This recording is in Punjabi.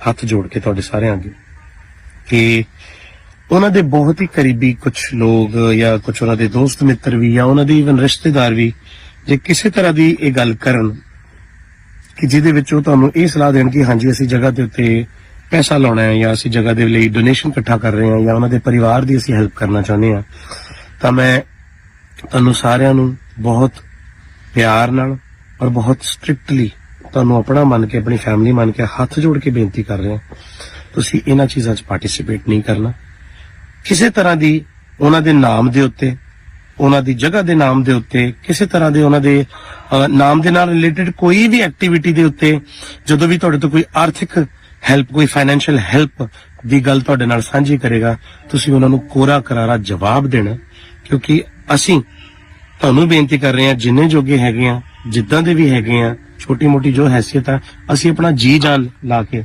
ਹੱਥ ਜੋੜ ਕੇ ਤੁਹਾਡੇ ਸਾਰਿਆਂ ਅੱਗੇ ਕਿ ਉਹਨਾਂ ਦੇ ਬਹੁਤ ਹੀ ਕਰੀਬੀ ਕੁਝ ਲੋਕ ਜਾਂ ਕੁਝ ਉਹਨਾਂ ਦੇ ਦੋਸਤ ਮਿੱਤਰ ਵੀ ਜਾਂ ਉਹਨਾਂ ਦੇ ਇਵਨ ਰਿਸ਼ਤੇਦਾਰ ਵੀ ਜੇ ਕਿਸੇ ਤਰ੍ਹਾਂ ਦੀ ਇਹ ਗੱਲ ਕਰਨ ਕਿ ਜਿਹਦੇ ਵਿੱਚ ਉਹ ਤੁਹਾਨੂੰ ਇਹ ਸਲਾਹ ਦੇਣ ਕਿ ਹਾਂਜੀ, ਅਸੀਂ ਜਗ੍ਹਾ ਦੇ ਉੱਤੇ ਪੈਸਾ ਲਾਉਣਾ ਹੈ ਜਾਂ ਅਸੀਂ ਜਗ੍ਹਾ ਦੇ ਲਈ ਡੋਨੇਸ਼ਨ ਇਕੱਠਾ ਕਰ ਰਹੇ ਹਾਂ ਜਾਂ ਉਹਨਾਂ ਦੇ ਪਰਿਵਾਰ ਦੀ ਅਸੀਂ ਹੈਲਪ ਕਰਨਾ ਚਾਹੁੰਦੇ ਹਾਂ, ਤਾਂ ਮੈਂ ਤੁਹਾਨੂੰ ਸਾਰਿਆਂ ਨੂੰ ਬਹੁਤ ਪਿਆਰ ਨਾਲ ਔਰ ਬਹੁਤ ਸਟ੍ਰਿਕਟਲੀ ਤੁਹਾਨੂੰ ਆਪਣਾ ਮੰਨ ਕੇ, ਆਪਣੀ ਫੈਮਿਲੀ ਮੰਨ ਕੇ ਹੱਥ ਜੋੜ ਕੇ ਬੇਨਤੀ ਕਰ ਰਹੇ ਹਾਂ। ਤੁਸੀਂ ਇਹਨਾਂ ਚੀਜ਼ਾਂ 'ਚ ਪਾਰਟਿਸਿਪੇਟ ਨਹੀਂ ਕਰਨਾ। ਕਿਸੇ ਤਰ੍ਹਾਂ ਦੀ ਉਹਨਾਂ ਦੇ ਨਾਮ ਦੇ ਉੱਤੇ, ਉਹਨਾਂ ਦੀ ਜਗ੍ਹਾ ਦੇ ਨਾਮ ਦੇ ਉੱਤੇ, ਕਿਸੇ ਤਰ੍ਹਾਂ ਦੇ ਉਹਨਾਂ ਦੇ ਨਾਮ ਦੇ ਨਾਲ ਰਿਲੇਟਡ ਕੋਈ ਵੀ ਐਕਟੀਵਿਟੀ ਦੇ ਉੱਤੇ ਜਦੋਂ ਵੀ ਤੁਹਾਡੇ ਤੋਂ ਕੋਈ ਆਰਥਿਕ ਹੈਲਪ ਕੋਈ ਫਾਈਨੈਂਸ਼ੀਅਲ ਹੈਲਪ ਦੀ ਗੱਲ ਤੁਹਾਡੇ ਨਾਲ ਸਾਂਝੀ ਕਰੇਗਾ, ਤੁਸੀਂ ਉਹਨਾਂ ਨੂੰ ਕੋਰਾ ਕਰਾਰਾ ਜਵਾਬ ਦੇਣਾ। ਕਿਉਂਕਿ ਅਸੀਂ ਤੁਹਾਨੂੰ ਬੇਨਤੀ ਕਰ ਰਹੇ ਹਾਂ, ਜਿੰਨੇ ਜੋਗੇ ਹੈਗੇ ਆ ਜਿੱਦਾਂ ਦੇ ਵੀ ਹੈਗੇ ਆ ਛੋਟੀ ਮੋਟੀ ਜੋ ਹੈਸੀਅਤ ਹੈ ਅਸੀਂ ਆਪਣਾ ਜੀ ਜਾਨ ਲਾ ਕੇ